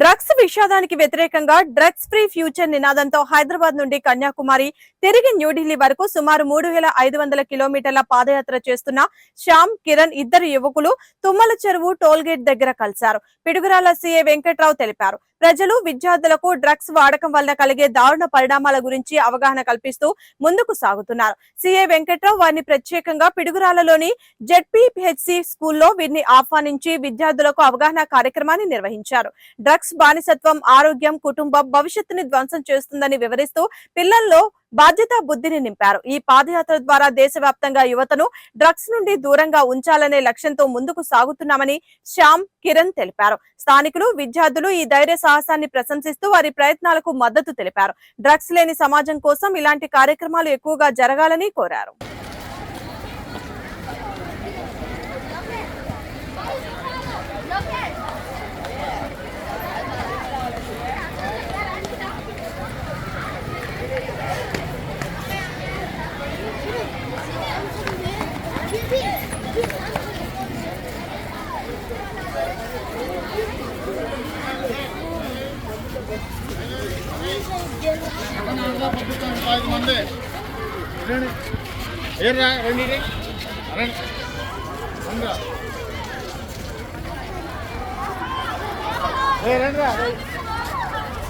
Drugs విషాదానికి వ్యతిరేకంగా drugs free future నినాదంతో హైదరాబాద్ నుండి కన్యాకుమారి తిరిగి న్యూఢిల్లీ వరకు సుమారు మూడు వేల ఐదు వందల కిలోమీటర్ల పాదయాత్ర చేస్తున్న శ్యామ్ కిరణ్ ఇద్దరు యువకులు తుమ్మల చెరువు టోల్ గేట్ దగ్గర కలిశారు. పిడుగురాల సీఏ వెంకట్రావు తెలిపారు. ప్రజలు విద్యార్థులకు డ్రగ్స్ వాడకం వల్ల కలిగే దారుణ పరిణామాల గురించి అవగాహన కల్పిస్తూ ముందుకు సాగుతున్నారు. సీఏ వెంకట్రావు వారిని ప్రత్యేకంగా పిడుగురాలలోని జెడ్పీహెచ్సి స్కూల్లో వీరిని ఆహ్వానించి విద్యార్థులకు అవగాహన కార్యక్రమాన్ని నిర్వహించారు. డ్రగ్స్ బానిసత్వం ఆరోగ్యం కుటుంబం భవిష్యత్తుని ధ్వంసం చేస్తుందని వివరిస్తూ పిల్లల్లో బాధ్యత బుద్ధిని నింపారు. ఈ పాదయాత్ర ద్వారా దేశవ్యాప్తంగా యువతను డ్రగ్స్ నుండి దూరంగా ఉంచాలనే లక్ష్యంతో ముందుకు సాగుతున్నామని శ్యామ్ కిరణ్ తెలిపారు. స్థానికులు విద్యార్థులు ఈ ధైర్య సాహసాన్ని ప్రశంసిస్తూ వారి ప్రయత్నాలకు మద్దతు తెలిపారు. డ్రగ్స్ లేని సమాజం కోసం ఇలాంటి కార్యక్రమాలు ఎక్కువగా జరగాలని కోరారు. ఐదు మంది రండి ఏర్రా రండి ఇటు. రండి రండిరా. ఏ రండిరా